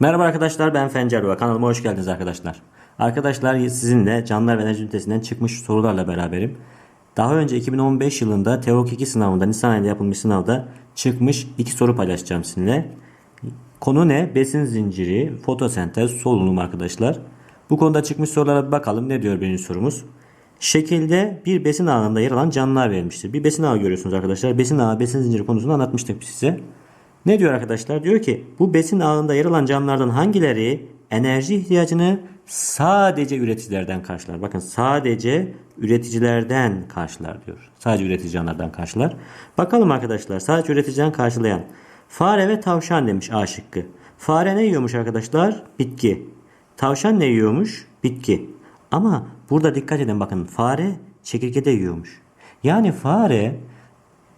Merhaba arkadaşlar ben Fencer kanalıma hoş geldiniz arkadaşlar. Arkadaşlar sizinle canlılar ve enerji ünitesinden çıkmış sorularla beraberim. Daha önce 2015 yılında TEOK 2 sınavında Nisan ayında yapılmış sınavda çıkmış iki soru paylaşacağım sizinle. Konu ne? Besin zinciri, fotosentez, solunum arkadaşlar. Bu konuda çıkmış sorulara bir bakalım. Ne diyor birinci sorumuz? Şekilde bir besin ağında yer alan canlılar verilmiştir. Bir besin ağı görüyorsunuz arkadaşlar. Besin ağı, besin zinciri konusunu anlatmıştık biz size. Ne diyor arkadaşlar? Diyor ki bu besin ağında yer alan canlılardan hangileri enerji ihtiyacını sadece üreticilerden karşılar? Bakın sadece üreticilerden karşılar diyor. Sadece üretici canlılardan karşılar. Bakalım arkadaşlar sadece üreticiden karşılayan. Fare ve tavşan demiş A şıkkı. Fare ne yiyormuş arkadaşlar? Bitki. Tavşan ne yiyormuş? Bitki. Ama burada dikkat edin bakın fare çekirge de yiyormuş. Yani fare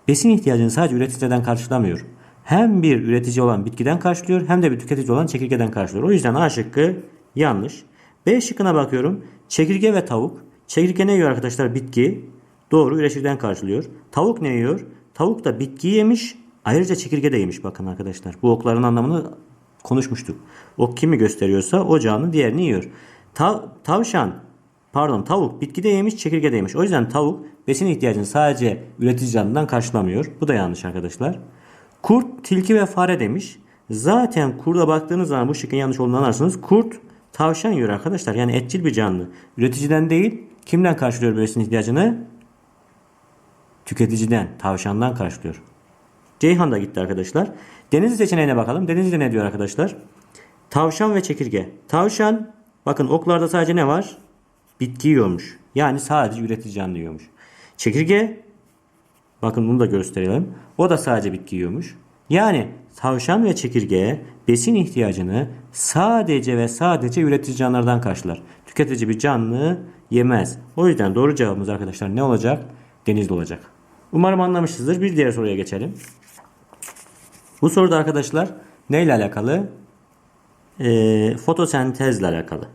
besin ihtiyacını sadece üreticiden karşılamıyor. Hem bir üretici olan bitkiden karşılıyor hem de bir tüketici olan çekirgeden karşılıyor. O yüzden A şıkkı yanlış. B şıkkına bakıyorum. Çekirge ve tavuk. Çekirge ne yiyor arkadaşlar? Bitki. Doğru üreticiden karşılıyor. Tavuk ne yiyor? Tavuk da bitki yemiş. Ayrıca çekirge de yemiş bakın arkadaşlar. Bu okların anlamını konuşmuştuk. Ok kimi gösteriyorsa o canlı diğerini yiyor. Tav- tavşan pardon tavuk bitki de yemiş çekirge de yemiş. O yüzden tavuk besin ihtiyacını sadece üretici canlıdan karşılamıyor. Bu da yanlış arkadaşlar. Kurt, tilki ve fare demiş. Zaten kurda baktığınız zaman bu şıkkın yanlış olduğunu anlarsınız. Kurt tavşan yiyor arkadaşlar. Yani etçil bir canlı. Üreticiden değil kimden karşılıyor besin ihtiyacını? Tüketiciden, tavşandan karşılıyor. Ceyhan da gitti arkadaşlar. Denizli seçeneğine bakalım. Denizli'de ne diyor arkadaşlar? Tavşan ve çekirge. Tavşan bakın oklarda sadece ne var? Bitki yiyormuş. Yani sadece üretici canlı yiyormuş. Çekirge bakın bunu da gösterelim. O da sadece bitki yiyormuş. Yani tavşan ve çekirge besin ihtiyacını sadece ve sadece üretici canlılardan karşılar. Tüketici bir canlı yemez. O yüzden doğru cevabımız arkadaşlar ne olacak? Denizli olacak. Umarım anlamışsınızdır. Bir diğer soruya geçelim. Bu soruda arkadaşlar neyle alakalı? Ee, fotosentezle alakalı.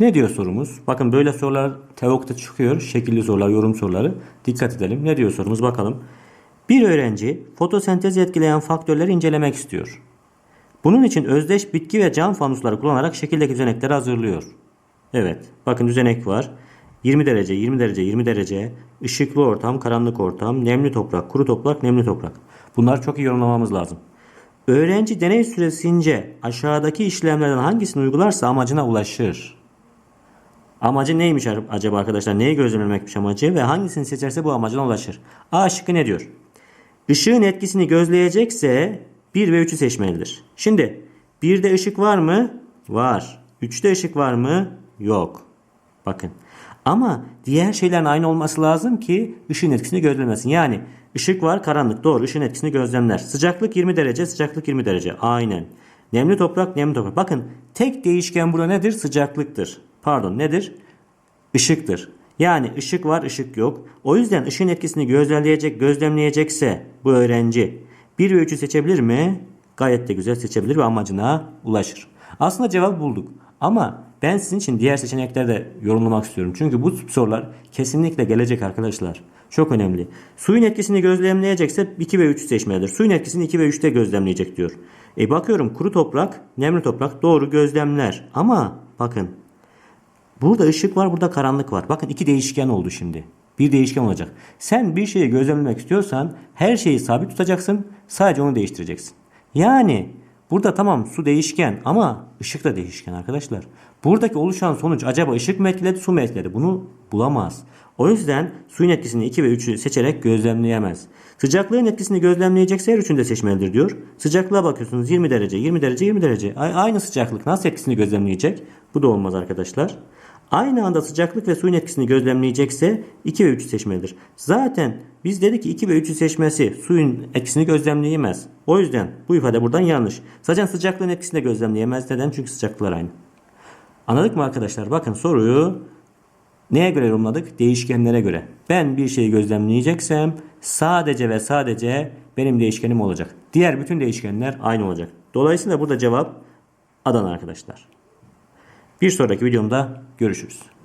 Ne diyor sorumuz? Bakın böyle sorular TEOK'ta çıkıyor. Şekilli sorular, yorum soruları. Dikkat edelim. Ne diyor sorumuz bakalım. Bir öğrenci fotosentezi etkileyen faktörleri incelemek istiyor. Bunun için özdeş bitki ve cam fanusları kullanarak şekildeki düzenekleri hazırlıyor. Evet. Bakın düzenek var. 20 derece, 20 derece, 20 derece, ışıklı ortam, karanlık ortam, nemli toprak, kuru toprak, nemli toprak. Bunları çok iyi yorumlamamız lazım. Öğrenci deney süresince aşağıdaki işlemlerden hangisini uygularsa amacına ulaşır. Amacı neymiş acaba arkadaşlar? Neyi gözlemlemekmiş amacı ve hangisini seçerse bu amacına ulaşır. A şıkkı ne diyor? Işığın etkisini gözleyecekse 1 ve 3'ü seçmelidir. Şimdi 1'de ışık var mı? Var. 3'te ışık var mı? Yok. Bakın. Ama diğer şeylerin aynı olması lazım ki ışığın etkisini gözlemesin. Yani ışık var karanlık doğru ışığın etkisini gözlemler. Sıcaklık 20 derece sıcaklık 20 derece. Aynen. Nemli toprak nemli toprak. Bakın tek değişken burada nedir? Sıcaklıktır. Pardon nedir? Işıktır. Yani ışık var ışık yok. O yüzden ışığın etkisini gözlemleyecek gözlemleyecekse bu öğrenci 1 ve 3'ü seçebilir mi? Gayet de güzel seçebilir ve amacına ulaşır. Aslında cevabı bulduk. Ama ben sizin için diğer seçenekleri de yorumlamak istiyorum. Çünkü bu sorular kesinlikle gelecek arkadaşlar. Çok önemli. Suyun etkisini gözlemleyecekse 2 ve 3'ü seçmelidir. Suyun etkisini 2 ve 3'te gözlemleyecek diyor. E bakıyorum kuru toprak, nemli toprak doğru gözlemler. Ama bakın Burada ışık var, burada karanlık var. Bakın iki değişken oldu şimdi. Bir değişken olacak. Sen bir şeyi gözlemlemek istiyorsan her şeyi sabit tutacaksın. Sadece onu değiştireceksin. Yani burada tamam su değişken ama ışık da değişken arkadaşlar. Buradaki oluşan sonuç acaba ışık mı etkiledi, su mu etkiledi? Bunu bulamaz. O yüzden suyun etkisini 2 ve 3'ü seçerek gözlemleyemez. Sıcaklığın etkisini gözlemleyecekse her üçünü de seçmelidir diyor. Sıcaklığa bakıyorsunuz 20 derece, 20 derece, 20 derece. Aynı sıcaklık nasıl etkisini gözlemleyecek? Bu da olmaz arkadaşlar. Aynı anda sıcaklık ve suyun etkisini gözlemleyecekse 2 ve 3'ü seçmelidir. Zaten biz dedik ki 2 ve 3'ü seçmesi suyun etkisini gözlemleyemez. O yüzden bu ifade buradan yanlış. Zaten sıcaklığın etkisini de gözlemleyemez. Neden? Çünkü sıcaklıklar aynı. Anladık mı arkadaşlar? Bakın soruyu neye göre yorumladık? Değişkenlere göre. Ben bir şeyi gözlemleyeceksem sadece ve sadece benim değişkenim olacak. Diğer bütün değişkenler aynı olacak. Dolayısıyla burada cevap Adana arkadaşlar. Bir sonraki videomda görüşürüz.